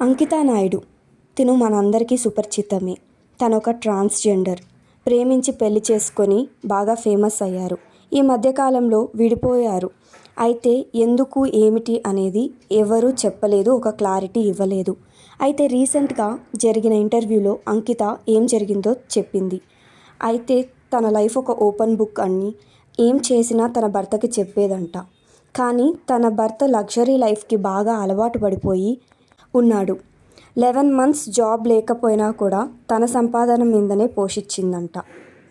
అంకితా నాయుడు. తిను మనందరికీ సుపరిచితమే. తను ఒక ట్రాన్స్జెండర్. ప్రేమించి పెళ్ళి చేసుకొని బాగా ఫేమస్ అయ్యారు. ఈ మధ్యకాలంలో విడిపోయారు. అయితే ఎందుకు ఏమిటి అనేది ఎవరూ చెప్పలేదు ఒక క్లారిటీ ఇవ్వలేదు. అయితే రీసెంట్గా జరిగిన ఇంటర్వ్యూలో అంకిత ఏం జరిగిందో చెప్పింది. అయితే తన లైఫ్ ఒక ఓపెన్ బుక్ అని ఏం చేసినా తన భర్తకి చెప్పేదంట. కానీ తన భర్త లగ్జరీ లైఫ్కి బాగా అలవాటు పడిపోయి ఉన్నాడు లెవెన్ మంత్స్ జాబ్ లేకపోయినా కూడా తన సంపాదన మీదనే పోషించిందంట.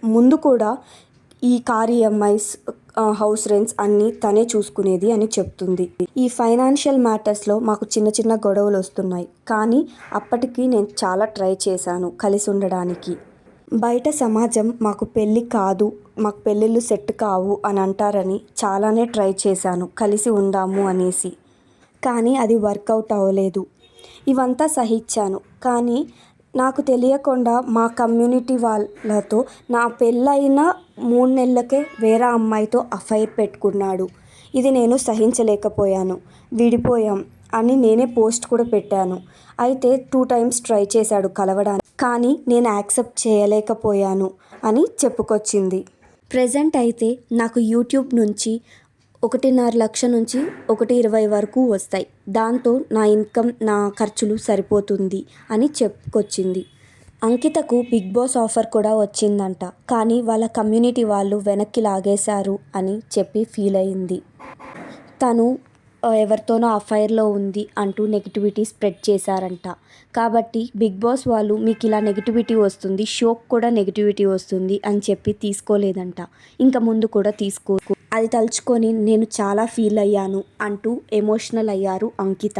ముందు కూడా ఈ కార్ ఈఎంఐస్ హౌస్ రెంట్స్ అన్నీ తనే చూసుకునేది అని చెప్తుంది. ఈ ఫైనాన్షియల్ మ్యాటర్స్లో మాకు చిన్న చిన్న గొడవలు వస్తున్నాయి. కానీ అప్పటికి నేను చాలా ట్రై చేశాను కలిసి ఉండడానికి. బయట సమాజం మాకు పెళ్ళి కాదు మాకు పెళ్ళిళ్ళు సెట్ కావు అని అంటారని చాలానే ట్రై చేశాను కలిసి ఉందాము అనేసి. కానీ అది వర్కౌట్ అవ్వలేదు. ఇవంతా సహించాను. కానీ నాకు తెలియకుండా మా కమ్యూనిటీ వాళ్ళతో నా పెళ్ళైన మూడు నెలలకే వేరే అమ్మాయితో అఫైర్ పెట్టుకున్నాడు. ఇది నేను సహించలేకపోయాను. విడిపోయాం అని నేనే పోస్ట్ కూడా పెట్టాను. అయితే టూ టైమ్స్ ట్రై చేశాడు కలవడానికి. కానీ నేను యాక్సెప్ట్ చేయలేకపోయాను అని చెప్పుకొచ్చింది. ప్రజెంట్ అయితే నాకు యూట్యూబ్ నుంచి ఒకటిన్నర లక్ష నుంచి ఒకటి ఇరవై వరకు వస్తాయి. దాంతో నా ఇన్కమ్ నా ఖర్చులు సరిపోతుంది అని చెప్పుకొచ్చింది. అంకితకు బిగ్ బాస్ ఆఫర్ కూడా వచ్చిందంట. కానీ వాళ్ళ కమ్యూనిటీ వాళ్ళు వెనక్కి లాగేశారు అని చెప్పి ఫీల్ అయింది. తను ఎవరితోనో అఫైర్లో ఉంది అంటూ నెగిటివిటీ స్ప్రెడ్ చేశారంట. కాబట్టి బిగ్ బాస్ వాళ్ళు మీకు ఇలా నెగిటివిటీ వస్తుంది షోక్ కూడా నెగిటివిటీ వస్తుంది అని చెప్పి తీసుకోలేదంట. ఇంకా ముందు కూడా తీసుకో అది తలుచుకొని నేను చాలా ఫీల్ అయ్యాను అంటూ ఎమోషనల్ అయ్యారు అంకిత.